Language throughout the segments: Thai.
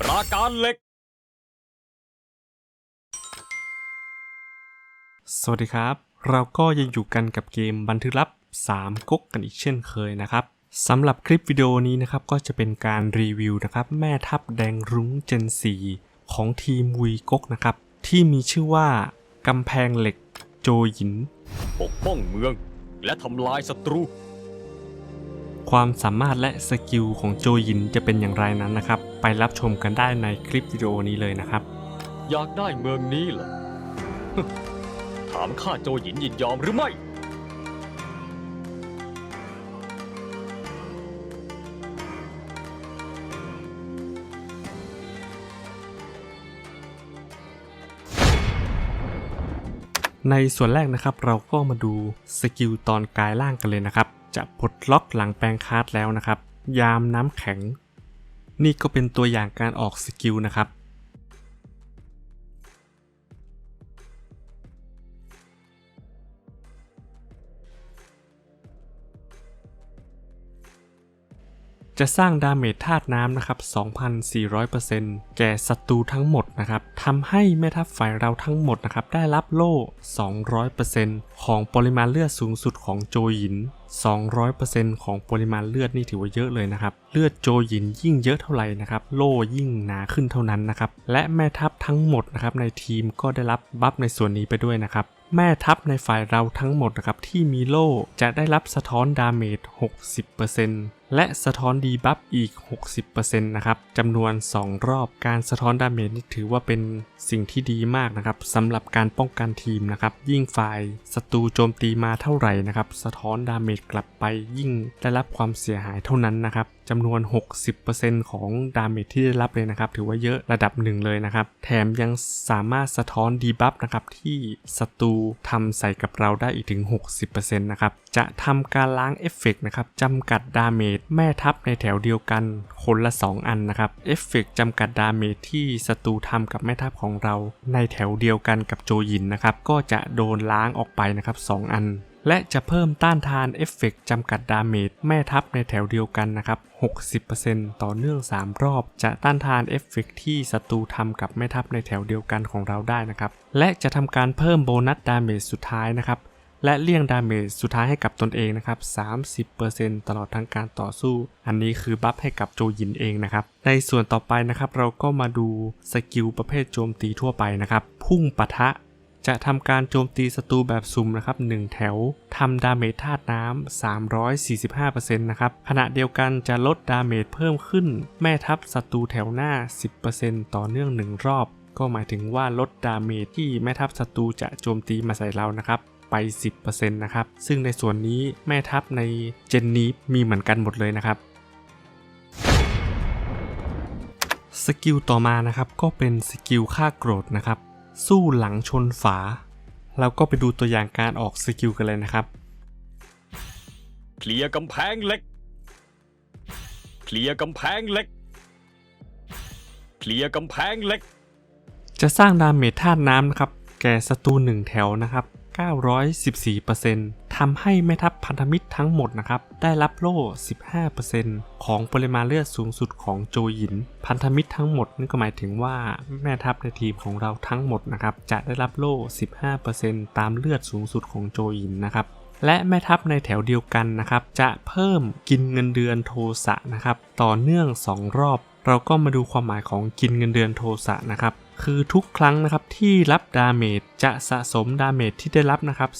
ปราการเหล็ก สวัสดีครับ เราก็ยังอยู่กันกับเกมบันทึกลับ 3ก๊กกันอีกเช่นเคยนะครับสำหรับคลิปวิดีโอนี้นะครับก็จะเป็นการรีวิวนะครับแม่ทัพแดงรุ้งเจน4ของทีมวุยก๊กนะครับที่มีชื่อว่ากำแพงเหล็กโจหยิน ปกป้องเมือง และทำลายศัตรู ความสามารถและสกิลของโจหยินจะเป็นอย่างไรนั้นนะครับ ไปรับชมกันได้ในคลิปวิดีโอนี้เลยนะครับ อยากได้เมืองนี้เหรอ ถามข้าโจหยินยินยอมหรือไม่ ในส่วนแรกนะครับเราก็มาดูสกิลตอนกายร่างกันเลยนะครับ จะปลดล็อกหลังแปลงคาร์ดแล้วนะครับ ยามน้ำแข็ง นี่ก็เป็นตัวอย่างการออกสกิลนะครับ จะสร้างดาเมจธาตุน้ำนะครับ 2,400%แก่ศัตรูทั้งหมดนะครับทำให้แม่ทัพฝ่ายเราทั้งหมดนะครับ ได้รับโล่ 200%ของปริมาณเลือดสูงสุดของโจหยิน 200%ของปริมาณเลือดนี่ถือว่าเยอะเลยนะครับ เลือดโจยินยิ่งเยอะเท่าไหร่นะครับ โล่ยิ่งหนาขึ้นเท่านั้นนะครับ และแม่ทัพทั้งหมดนะครับในทีมก็ได้รับบัฟในส่วนนี้ไปด้วยนะครับแม่ทัพในฝ่ายเราทั้งหมดนะครับที่มีโล่จะได้รับสะท้อนดาเมจ 60% และสะท้อนดีบัฟอีก 60%นะครับจำนวน 2 รอบการสะท้อนดาเมจนี่ถือว่าเป็นสิ่งที่ดีมากนะครับสำหรับการป้องกันทีมนะครับ ยิ่งฝ่ายศัตรูโจมตีมาเท่าไหร่นะครับ สะท้อนดาเมจกลับไปยิ่งได้รับความเสียหายเท่านั้นนะครับจำนวน 60%ของดาเมจที่ได้รับเลยนะครับ ถือว่าเยอะระดับหนึ่งเลยนะครับ แถมยังสามารถสะท้อนดีบัฟนะครับที่ศัตรูทำใส่กับเราได้อีกถึง 60%นะครับ จะทำการล้างเอฟเฟกต์นะครับจำกัดดาเมจแม่ทัพในแถวเดียวกันคนละ 2 อันนะครับเอฟเฟกต์จำกัดดาเมจที่ศัตรูทำกับแม่ทัพของเรา ในแถวเดียวกันกับโจยินนะครับก็จะโดนล้างออกไปนะครับ 2 อัน และจะเพิ่มต้านทานเอฟเฟกต์จำกัดดาเมจแม่ทัพในแถวเดียวกันนะครับ60%ต่อเนื่อง 3 รอบ จะต้านทานเอฟเฟกต์ที่ศัตรูทำกับแม่ทัพในแถวเดียวกันของเราได้นะครับและจะทำการเพิ่มโบนัสดาเมจสุดท้ายนะครับ และเลี่ยงดาเมจสุดท้ายให้กับตนเองนะครับ 30%ตลอดทั้งการต่อสู้ อันนี้คือบัฟให้กับโจยินเองนะครับ ในส่วนต่อไปนะครับเราก็มาดูสกิลประเภทโจมตีทั่วไปนะครับ พุ่งปะทะ จะทำการโจมตีศัตรูแบบซุ่มนะครับ 1 แถว ทำดาเมจธาตุน้ำ345%นะครับ ขณะเดียวกันจะลดดาเมจเพิ่มขึ้น แม่ทัพศัตรูแถวหน้า 10%ต่อเนื่อง 1 รอบก็หมายถึงว่าลดดาเมจที่แม่ทัพศัตรูจะโจมตีมาใส่เรานะครับ ไป 10%นะครับ ซึ่งในส่วนนี้แม่ทัพในเจนนี้มีเหมือนกันหมดเลยนะครับสกิลต่อมานะครับก็เป็นสกิลฆ่าโกรธนะครับ สู้หลังชนฝา เราก็ไปดูตัวอย่างการออกสกิลกันเลยนะครับเคลียร์กำแพงเหล็กเคลียร์กำแพงเหล็กเคลียร์กำแพงเหล็ก จะสร้างดาเมจธาตุน้ำนะครับ แก่ศัตรู1แถวนะครับ 914%ทำให้แม่ทัพพันธมิตรทั้งหมดนะครับ ได้รับโล่ 15%ของปริมาณเลือดสูงสุดของโจหยิน พันธมิตรทั้งหมดนั่นก็หมายถึงว่าแม่ทัพในทีมของเราทั้งหมดนะครับ จะได้รับโล่ 15%ตามเลือดสูงสุดของโจหยินนะครับและแม่ทัพในแถวเดียวกันนะครับ จะเพิ่มกินเงินเดือนโทสะนะครับ ต่อเนื่อง 2 รอบ เราก็มาดูความหมายของกินเงินเดือนโทสะนะครับ คือทุกครั้งนะครับที่รับดาเมจจะสะสมดาเมจที่ได้รับนะครับ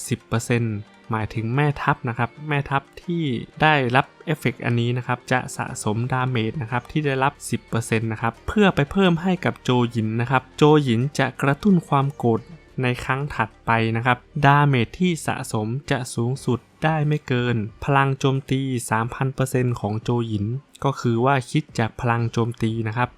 10%หมายถึงแม่ทัพนะครับ แม่ทัพที่ได้รับเอฟเฟกต์อันนี้นะครับ จะสะสมดาเมจนะครับที่ได้รับ 10%นะครับเพื่อไปเพิ่มให้กับโจหยินนะครับ โจหยินจะกระตุ้นความโกรธในครั้งถัดไปนะครับ ดาเมจที่สะสมจะสูงสุด ได้ไม่เกิน พลังโจมตี 3,000%ของโจหยิน ก็คือว่าคิดจากพลังโจมตีนะครับ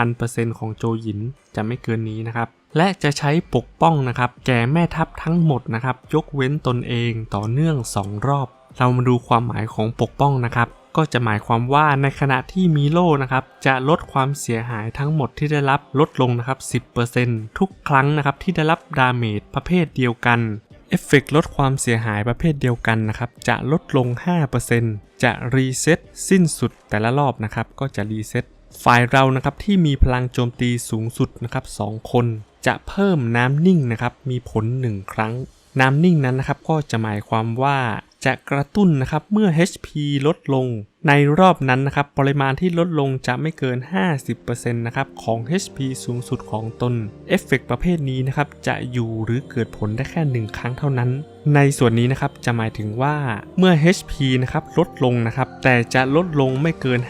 3,000%ของโจหยินจะไม่เกินนี้นะครับ และจะใช้ปกป้องนะครับ แก่แม่ทัพทั้งหมดนะครับ ยกเว้นตนเองต่อเนื่อง 2 รอบ เรามาดูความหมายของปกป้องนะครับก็จะหมายความว่าในขณะที่มีโล่นะครับจะลดความเสียหายทั้งหมดที่ได้รับลดลงนะครับ 10%ทุกครั้งนะครับที่ได้รับดาเมจประเภทเดียวกัน เอฟเฟกต์ลดความเสียหายประเภทเดียวกันนะครับ จะลดลง 5%จะรีเซ็ตสิ้นสุดแต่ละรอบนะครับ ก็จะรีเซ็ตฝ่ายเรานะครับที่มีพลังโจมตีสูงสุดนะครับ2คน จะเพิ่มน้ำนิ่งนะครับมีผล 1 ครั้ง น้ำนิ่งนั้นนะครับก็จะหมายความว่า จะกระตุ้นนะครับเมื่อ HP ลดลง ในรอบนั้นนะครับปริมาณที่ลดลงจะไม่เกิน 50%นะครับของ HP สูงสุดของตนเอฟเฟกต์ประเภทนี้นะครับจะอยู่หรือเกิดผลได้แค่ 1 ครั้งเท่านั้น ในส่วนนี้นะครับจะหมายถึงว่าเมื่อ HP นะครับลดลงนะครับแต่จะลดลงไม่เกิน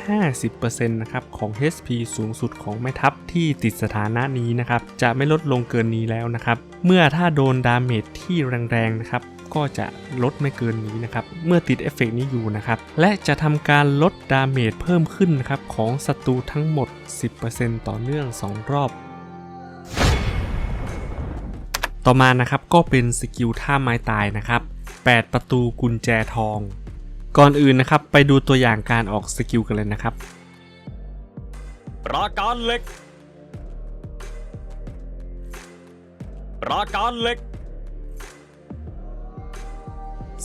50%นะครับของ HP สูงสุดของแม่ทัพที่ติดสถานะนี้นะครับจะไม่ลดลงเกินนี้แล้วนะครับเมื่อถ้าโดนดาเมจที่แรงๆนะครับ ก็จะลดไม่เกินนี้นะครับ เมื่อติดเอฟเฟกนี้อยู่นะครับ และจะทำการลดดาเมจเพิ่มขึ้นนะครับของศัตรูทั้งหมด 10%ต่อเนื่อง 2 รอบ ต่อมานะครับก็เป็นสกิลท่าไม้ตายนะครับ 8 ประตูกุญแจทอง ก่อนอื่นนะครับไปดูตัวอย่างการออกสกิลกันเลยนะครับ ปราการเหล็ก ปราการเหล็ก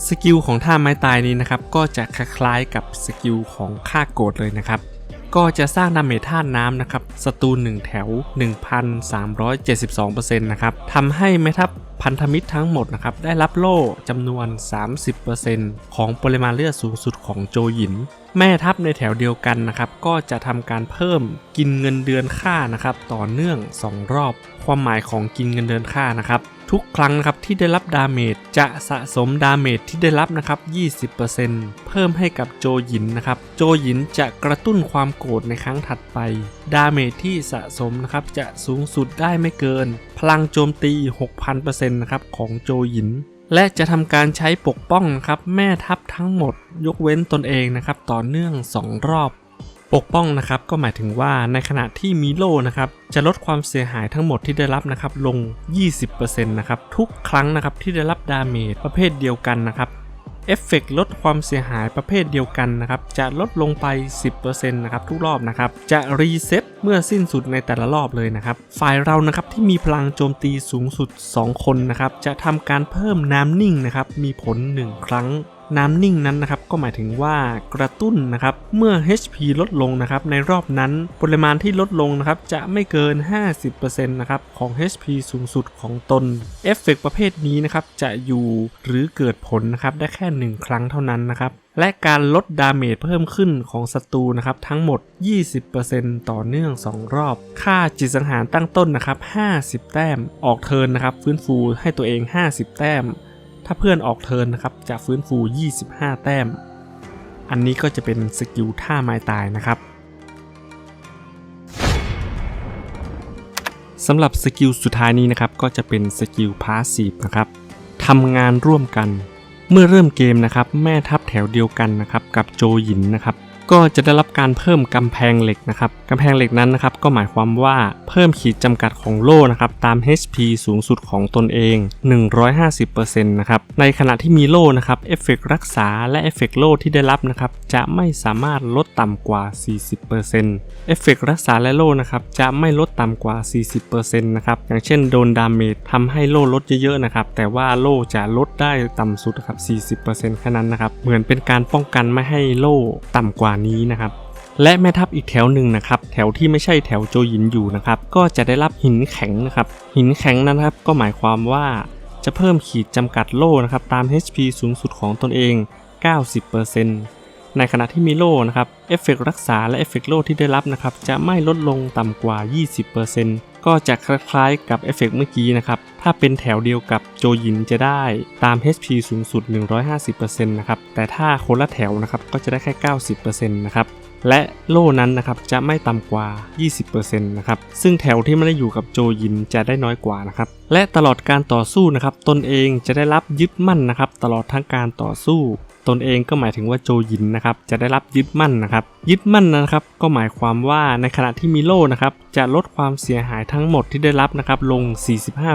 สกิลของท่าไม้ตายนี้นะครับ ก็จะคล้ายๆกับสกิลของฆ่าโกรธเลยนะครับ ก็จะสร้างดาเมจธาน้ำนะครับศัตรู1แถว 1,372%นะครับทำให้แม่ทัพพันธมิตรทั้งหมดนะครับได้รับโล่จำนวน 30%ของปริมาณเลือดสูงสุดของโจหยิน แม่ทัพในแถวเดียวกันนะครับ ก็จะทำการเพิ่มกินเงินเดือนค่านะครับ ต่อเนื่อง 2 รอบ ความหมายของกินเงินเดือนค่านะครับ ทุกครั้งนะครับที่ได้รับดาเมจจะสะสมดาเมจที่ได้รับนะครับ 20%เพิ่มให้กับโจหยินนะครับ โจหยินจะกระตุ้นความโกรธในครั้งถัดไป ดาเมจที่สะสมนะครับจะสูงสุดได้ไม่เกิน พลังโจมตี 6,000%นะครับของโจหยิน และจะทำการใช้ปกป้องนะครับแม่ทัพทั้งหมด ยกเว้นตนเองนะครับต่อเนื่อง 2 รอบ ปกป้องนะครับก็หมายถึงว่าในขณะที่มีโลนะครับจะลดความเสียหายทั้งหมดที่ได้รับนะครับลง 20%นะครับทุกครั้งนะครับที่ได้รับดาเมจประเภทเดียวกันนะครับเอฟเฟกลดความเสียหายประเภทเดียวกันนะครับจะลดลงไป 10%นะครับทุกรอบนะครับจะรีเซ็ตเมื่อสิ้นสุดในแต่ละรอบเลยนะครับฝ่ายเรานะครับที่มีพลังโจมตีสูงสุด 2 คนนะครับจะทำการเพิ่มน้ำนิ่งนะครับมีผล 1 ครั้ง น้ำนิ่งนั้นนะครับก็หมายถึงว่ากระตุ้นนะครับเมื่อ HP ลดลงนะครับในรอบนั้นปริมาณที่ลดลงนะครับจะไม่เกิน 50%นะครับของ HP สูงสุดของตนเอฟเฟกต์ประเภทนี้นะครับจะอยู่หรือเกิดผลนะครับได้แค่ 1 ครั้งเท่านั้นนะครับและการลดดาเมจเพิ่มขึ้นของศัตรูนะครับทั้งหมด 20%ต่อเนื่อง 2 รอบ ค่าจิตสังหารตั้งต้นนะครับ 50 แต้ม ออกเทินนะครับ ฟื้นฟูให้ตัวเอง 50 แต้ม ถ้าเพื่อนออกเทิร์นนะครับจะฟื้นฟู 25 แต้ม อันนี้ก็จะเป็นสกิลท่าไม้ตายนะครับสำหรับสกิลสุดท้ายนี้นะครับก็จะเป็นสกิลพาสซีฟนะครับทำงานร่วมกัน เมื่อเริ่มเกมนะครับแม่ทัพแถวเดียวกันนะครับกับโจหยินนะครับ ก็จะได้รับการเพิ่มกำแพงเหล็กนะครับกำแพงเหล็กนั้นนะครับก็หมายความว่าเพิ่มขีดจำกัดของโล่นะครับตาม HP สูงสุดของตนเอง 150%นะครับในขณะที่มีโล่นะครับเอฟเฟกรักษาและเอฟเฟกโล่ที่ได้รับนะครับจะไม่สามารถลดต่ำกว่า 40%เอฟเฟกรักษาและโล่นะครับจะไม่ลดต่ำกว่า 40%นะครับอย่างเช่นโดนดาเมจทำให้โล่ลดเยอะๆนะครับแต่ว่าโล่จะลดได้ต่ำสุดครับ40%แค่นั้นนะครับเหมือนเป็นการป้องกันไม่ให้โล่ต่ำกว่านี้นะครับและแม่ทัพอีกแถวหนึ่งนะครับแถวที่ไม่ใช่แถวโจหยินอยู่นะครับก็จะได้รับหินแข็งนะครับหินแข็งนั้นนะครับก็หมายความว่าจะเพิ่มขีดจำกัดโล่นะครับตาม HP สูงสุดของตนเอง 90%ในขณะที่มีโล่นะครับเอฟเฟกรักษาและเอฟเฟกโล่ที่ได้รับนะครับจะไม่ลดลงต่ำกว่า 20%ก็จะคล้ายๆกับเอฟเฟกเมื่อกี้นะครับ ถ้าเป็นแถวเดียวกับโจยินจะได้ตาม HP สูงสุด 150%นะครับ แต่ถ้าคนละแถวนะครับก็จะได้แค่ 90%นะครับ และโล่นั้นนะครับจะไม่ต่ำกว่า 20%นะครับ ซึ่งแถวที่ไม่ได้อยู่กับโจยินจะได้น้อยกว่านะครับ และตลอดการต่อสู้นะครับ ตนเองจะได้รับยึดมั่นนะครับ ตลอดทั้งการต่อสู้ ตนเองก็หมายถึงว่าโจยินนะครับ จะได้รับยึดมั่นนะครับ ยึดมั่นนะครับ ก็หมายความว่าในขณะที่มีโล่นะครับ จะลดความเสียหายทั้งหมดที่ได้รับนะครับ ลง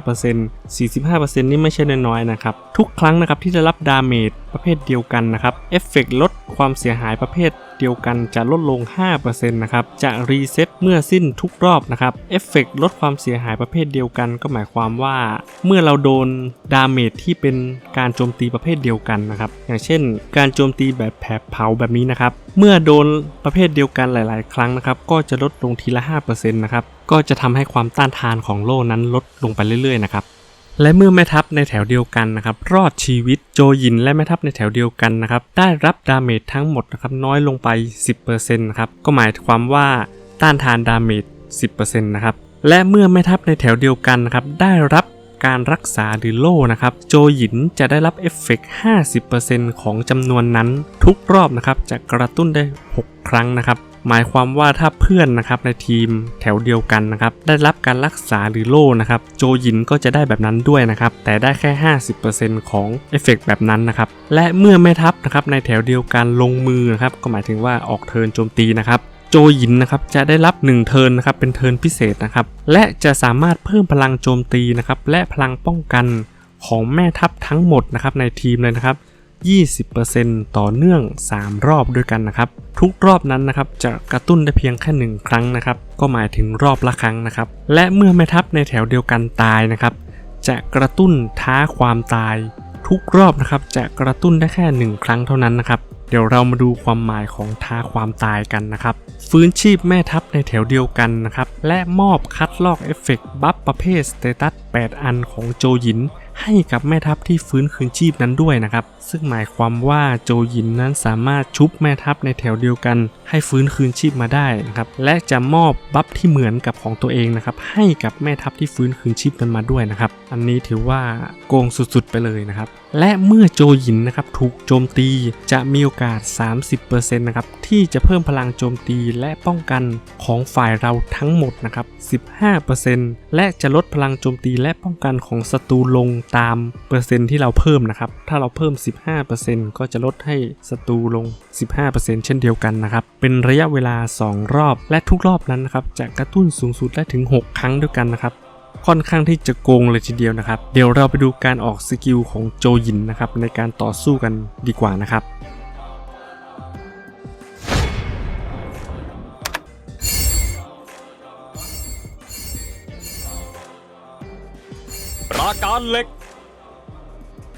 45% 45%นี่ไม่ใช่น้อยๆนะครับ ทุกครั้งนะครับที่ได้รับดาเมจประเภทเดียวกันนะครับ เอฟเฟกลดความเสียหายประเภท เดียวกันจะลดลง 5%นะครับ จะรีเซ็ตเมื่อสิ้นทุกรอบนะครับ เอฟเฟกลดความเสียหายประเภทเดียวกันก็หมายความว่า เมื่อเราโดนดาเมจที่เป็นการโจมตีประเภทเดียวกันนะครับ อย่างเช่น การโจมตีแบบแผดเผาแบบนี้นะครับ เมื่อโดนประเภทเดียวกันหลาย ๆ ครั้งนะครับ ก็จะลดลงทีละ 5%นะครับ ก็จะทำให้ความต้านทานของโล่นั้นลดลงไปเรื่อย ๆ นะครับ และเมื่อแม่ทัพในแถวเดียวกันนะครับรอดชีวิตโจยินและแม่ทัพในแถวเดียวกันนะครับได้รับดาเมจทั้งหมดนะครับน้อยลงไป 10%นะครับก็หมายความว่าต้านทานดาเมจ 10%นะครับและเมื่อแม่ทัพในแถวเดียวกันนะครับได้รับการรักษาหรือโล่นะครับโจหยินจะได้รับเอฟเฟกต์50%ของจำนวนนั้นทุกรอบนะครับจะกระตุ้นได้ 6 ครั้งนะครับ หมายความว่าถ้าเพื่อนนะครับในทีมแถวเดียวกันนะครับได้รับการรักษาหรือโล่นะครับโจยินก็จะได้แบบนั้นด้วยนะครับแต่ได้แค่ 50%ของเอฟเฟกต์แบบนั้นนะครับและเมื่อแม่ทัพนะครับในแถวเดียวกันลงมือนะครับก็หมายถึงว่าออกเทินโจมตีนะครับโจยินนะครับจะได้รับ 1 เทินนะครับเป็นเทินพิเศษนะครับและจะสามารถเพิ่มพลังโจมตีนะครับและพลังป้องกันของแม่ทัพทั้งหมดนะครับในทีมเลยนะครับ 20%ต่อเนื่อง 3 รอบด้วยกันนะครับ ทุกรอบนั้นนะครับจะกระตุ้นได้เพียงแค่ 1 ครั้งนะครับ ก็หมายถึงรอบละครั้งนะครับ และเมื่อแม่ทัพในแถวเดียวกันตายนะครับ จะกระตุ้นท้าความตาย ทุกรอบนะครับจะกระตุ้นได้แค่ 1 ครั้งเท่านั้นนะครับ เดี๋ยวเรามาดูความหมายของท้าความตายกันนะครับ ฟื้นชีพแม่ทัพในแถวเดียวกันนะครับ และมอบคัดลอกเอฟเฟกต์บัฟประเภทสเตตัส8อันของโจหยิน ให้กับแม่ทัพที่ฟื้นคืนชีพนั้นด้วยนะครับ ซึ่งหมายความว่าโจยินนั้นสามารถชุบแม่ทัพในแถวเดียวกัน ให้ฟื้นคืนชีพมาได้นะครับและจะมอบบัฟที่เหมือนกับของตัวเองนะครับให้กับแม่ทัพที่ฟื้นคืนชีพนั้นมาด้วยนะครับอันนี้ถือว่าโกงสุดๆไปเลยนะครับและเมื่อโจยินนะครับถูกโจมตีจะมีโอกาส 30%นะครับ ที่จะเพิ่มพลังโจมตีและป้องกันของฝ่ายเราทั้งหมดนะครับ 15%และจะลดพลังโจมตีและป้องกันของศัตรูลงตามเปอร์เซ็นต์ที่เราเพิ่มนะครับ ถ้าเราเพิ่ม 15%ก็จะลดให้ศัตรูลง 15%เช่นเดียวกันนะครับ เป็นระยะเวลา 2 รอบ และทุกรอบนั้นนะครับจะกระตุ้นสูงสุดได้ถึง 6 ครั้งด้วยกันนะครับค่อนข้างที่จะโกงเลยทีเดียวนะครับ เดี๋ยวเราไปดูการออกสกิลของโจยินนะครับในการต่อสู้กันดีกว่านะครับาการเหล็ก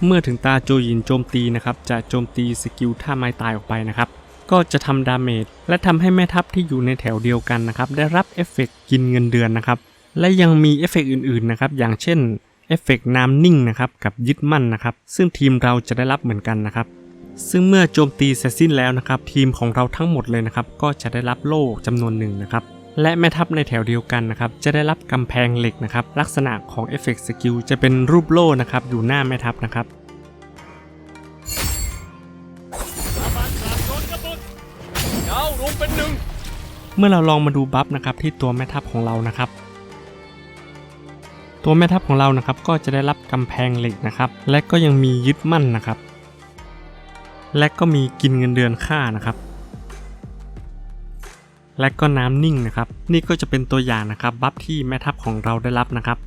เมื่อถึงตาโจยินโจมตีนะครับ จะโจมตีสกิลท่าไม้ตายออกไปนะครับ ก็จะทำดาเมจและทำให้แม่ทัพที่อยู่ในแถวเดียวกันนะครับ ได้รับเอฟเฟกต์กินเงินเดือนนะครับ และยังมีเอฟเฟกต์อื่นๆนะครับ อย่างเช่นเอฟเฟกต์น้ำนิ่งนะครับกับยึดมั่นนะครับ ซึ่งทีมเราจะได้รับเหมือนกันนะครับ ซึ่งเมื่อโจมตีเสร็จสิ้นแล้วนะครับ ทีมของเราทั้งหมดเลยนะครับ ก็จะได้รับโล่จำนวนหนึ่งนะครับ และแม่ทัพในแถวเดียวกันนะครับจะได้รับกำแพงเหล็กนะครับลักษณะของเอฟเฟกต์สกิลจะเป็นรูปโล่นะครับอยู่หน้าแม่ทัพนะครับเงารวมเป็นหนึ่งเมื่อเราลองมาดูบัฟนะครับที่ตัวแม่ทัพของเรานะครับตัวแม่ทัพของเรานะครับก็จะได้รับกำแพงเหล็กนะครับและก็ยังมียึดมั่นนะครับ และก็มีกินเงินเดือนค่านะครับ และก็น้ำนิ่งนะครับ นี่ก็จะเป็นตัวอย่างนะครับบัฟที่แม่ทัพของเราได้รับนะครับ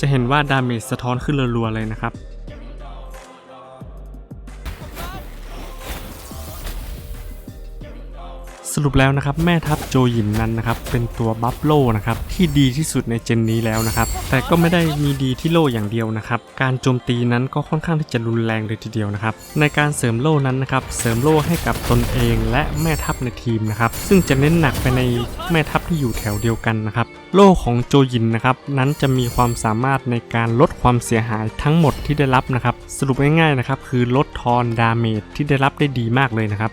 จะเห็นว่าดาเมจสะท้อนขึ้นรัวๆเลยนะครับ รุปแล้วนะครับแม่ทัพโจหยินนั้นนะครับเป็นตัวบัฟโลนะครับที่ดีที่สุดในเจนนี้แล้วนะครับแต่ก็ไม่ได้มีดีที่โลอย่างเดียวนะครับการโจมตีนั้นก็ค่อนข้างที่จะรุนแรงเลยทีเดียวนะครับในการเสริมโล่นั้นนะครับเสริมโล่ให้กับตนเองและแม่ทัพในทีมนะครับซึ่งจะเน้นหนักไปในแม่ทัพที่อยู่แถวเดียวกันนะครับโล่ของโจยินนะครับนั้นจะมีความสามารถในการลดความเสียหายทั้งหมดที่ได้รับนะครับสรุปง่ายๆนะครับคือลดทอนดาเมจที่ได้รับได้ดีมากเลยนะครับ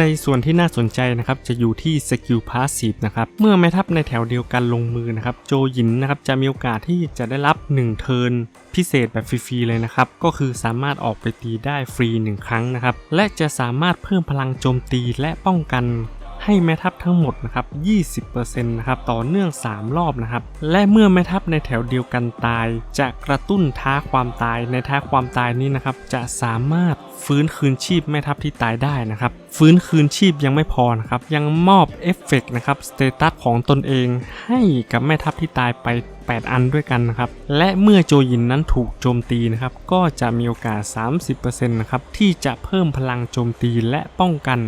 ในส่วนที่น่าสนใจนะครับจะอยู่ที่สกิลพาสซีฟนะครับเมื่อแม่ทัพในแถวเดียวกันลงมือนะครับโจหยินนะครับจะมีโอกาสที่จะได้รับ 1 เทิร์นพิเศษแบบฟรีๆเลยนะครับก็คือสามารถออกไปตีได้ฟรี 1 ครั้งนะครับและจะสามารถเพิ่มพลังโจมตีและป้องกัน ให้แม่ทัพทั้งหมดนะครับ 20%นะครับต่อเนื่อง 3 รอบนะครับ และเมื่อแม่ทัพในแถวเดียวกันตาย จะกระตุ้นท้าความตายในท้าความตายนี้นะครับจะสามารถฟื้นคืนชีพแม่ทัพที่ตายได้นะครับ ฟื้นคืนชีพยังไม่พอนะครับ ยังมอบเอฟเฟกต์นะครับสเตตัสของตนเองให้กับแม่ทัพที่ตายไป 8 อันด้วยกันนะครับ และเมื่อโจยินนั้นถูกโจมตีนะครับ ก็จะมีโอกาส 30%นะครับที่จะเพิ่มพลังโจมตีและป้องกัน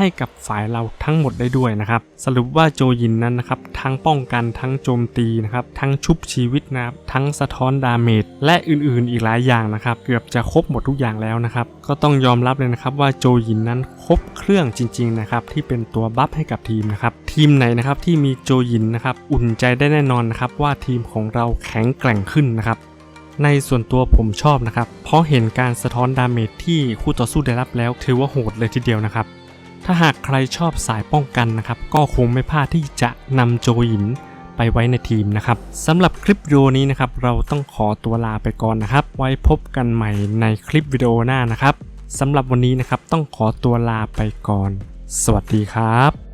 ให้กับฝ่ายเราทั้งหมดได้ด้วยนะครับสรุปว่าโจยินนั้นนะครับทั้งป้องกันทั้งโจมตีนะครับทั้งชุบชีวิตนะครับทั้งสะท้อนดาเมจและอื่นๆอีกหลายอย่างนะครับเกือบจะครบหมดทุกอย่างแล้วนะครับก็ต้องยอมรับเลยนะครับว่าโจยินนั้นครบเครื่องจริงๆนะครับที่เป็นตัวบัฟให้กับทีมนะครับทีมไหนนะครับที่มีโจยินนะครับอุ่นใจได้แน่นอนนะครับว่าทีมของเราแข็งแกร่งขึ้นนะครับในส่วนตัวผมชอบนะครับ เพราะเห็นการสะท้อนดาเมจที่คู่ต่อสู้ได้รับแล้ว ถือว่าโหดเลยทีเดียวนะครับ ถ้าหากใครชอบสายป้องกันนะครับ ก็คงไม่พลาดที่จะนำโจหยินไปไว้ในทีมนะครับสำหรับคลิปวิดีโอนี้นะครับ เราต้องขอตัวลาไปก่อนนะครับ ไว้พบกันใหม่ในคลิปวิดีโอหน้านะครับสำหรับวันนี้นะครับต้องขอตัวลาไปก่อน สวัสดีครับ